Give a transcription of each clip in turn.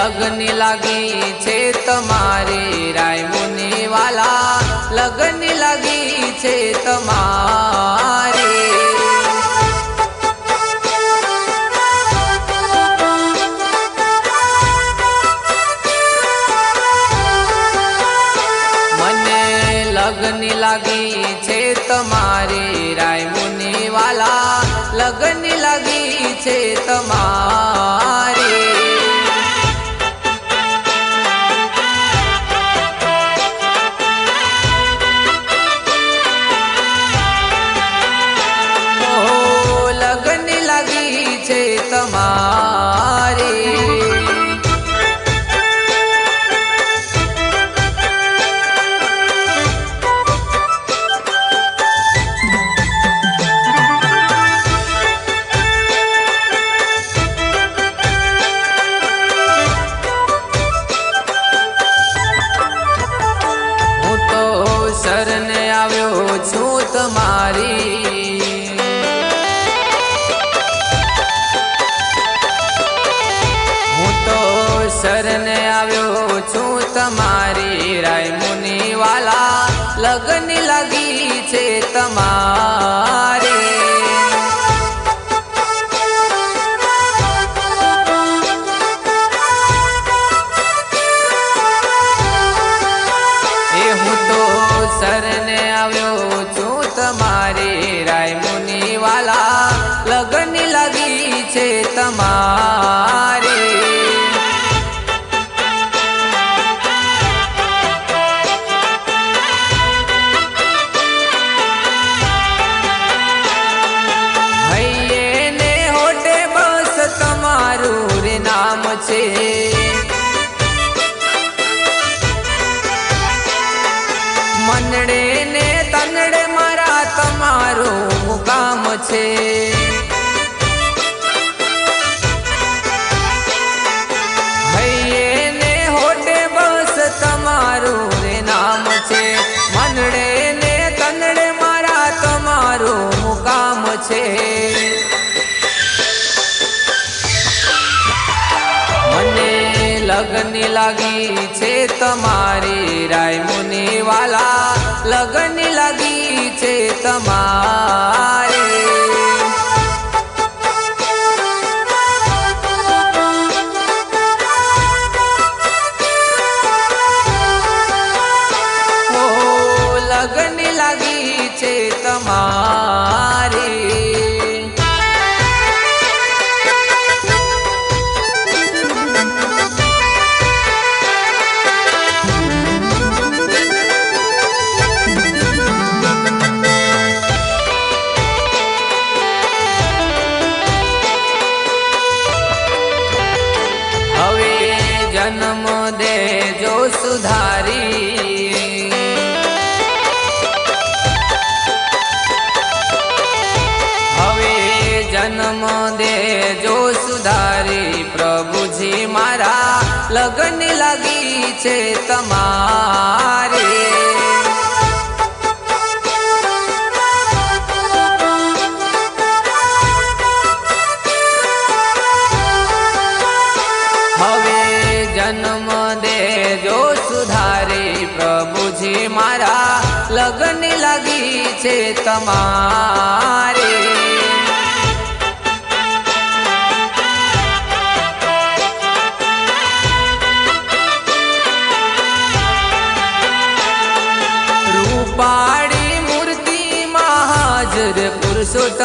લગ્ન લાગી છે તમારી રાય વાલા. લગ્ન લાગી છે તમારી. મને લગ્ન લાગી છે તમારી રાય મુનિ વાલા. લગ્ન લાગી છે તમારી. વાલા લગ્ન લાગી છે તમારે. એ હું તો શરણે આવ્યો છું તમારે રાય મુનિ વાલા લગ્ન લાગી છે તમારી. છે. મનડે ને તનડે મારા તમારું મુકામ છે. છે. લગ્ન લાગી છે તમારી રાય મુનિવાલા. લગ્ન લાગી છે તમારી લગ્ન લાગી છે તમારી. હવે જન્મ દેજો સુધારી પ્રભુજી મારા. લગન લાગી છે તમારે.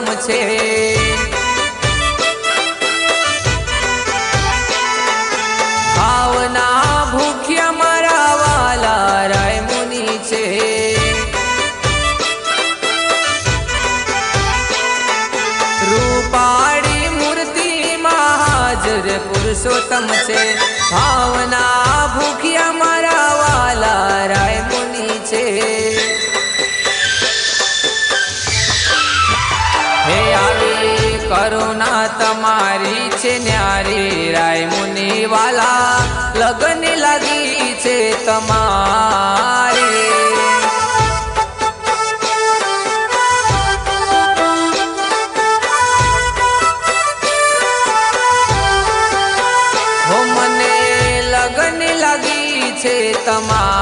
પુરુષોત્તમ છે. ભાવના ભૂખ્યા મારા વાલા રાય મુનિ છે. રૂપાળી મૂર્તિ હાજર પુરુષોત્તમ છે. ભાવના ભૂખ્યા કરુણા તમારી છે ન્યારી રાય મુનિ વાલા લગન લાગી છે તમારી. હો મને લાગી છે તમારી.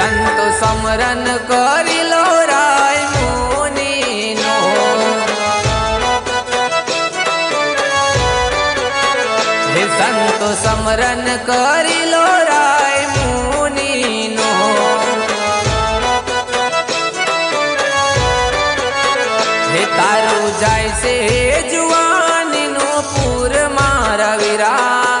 સંતો સમરન કરી લો રાય મુનિનો. હે સંતો સમરન કરી લો રાય મુનિનો. હે તારું જાય છે જુવાનીનો પૂર, મારા વીરા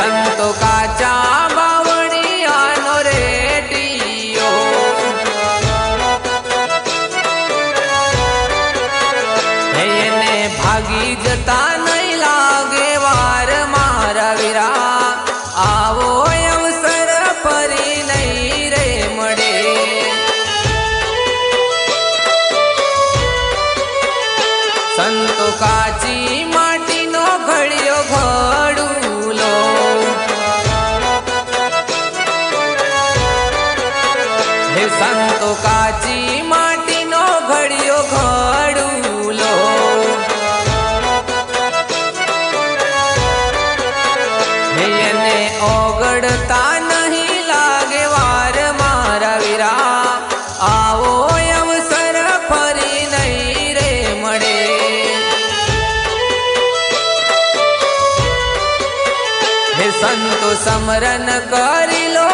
સંતો કાચા બાવળિયાનો રેટિયો એને ભાગી જતા નહીં લાગે મારા વીરા. આવો અવસર નહીં રે મળે. સંતો કાચી ઓગળતા નહીં લાગે વાર મારા વીરા. આવો અવસર ફરી નહીં રે મળે. હે સંતો સમરન કરી લો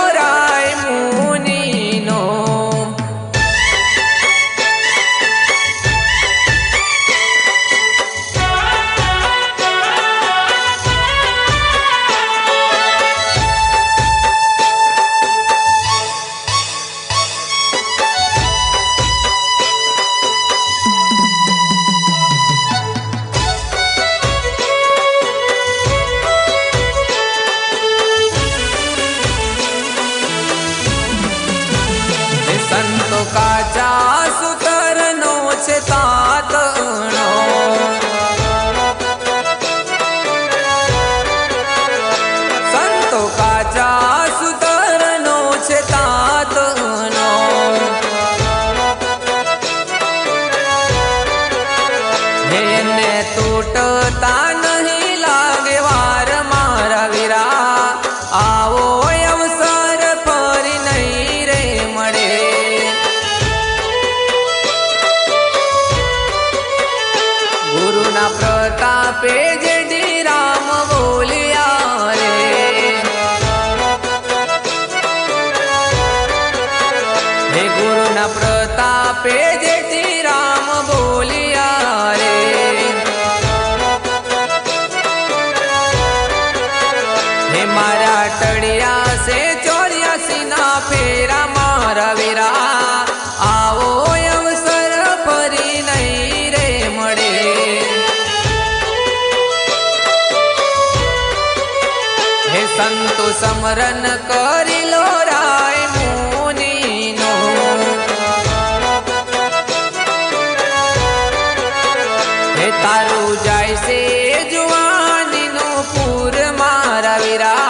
હે ગુરુના પ્રતાપે જેડી રામ બોલિયા રે. હે મારા ટળિયા છે ચોર્યાસી ના ફેરા, મારા વીરા, આવો અવસર ફરી નહીં રે મળે. હે સંતો સમરન કરી mirar.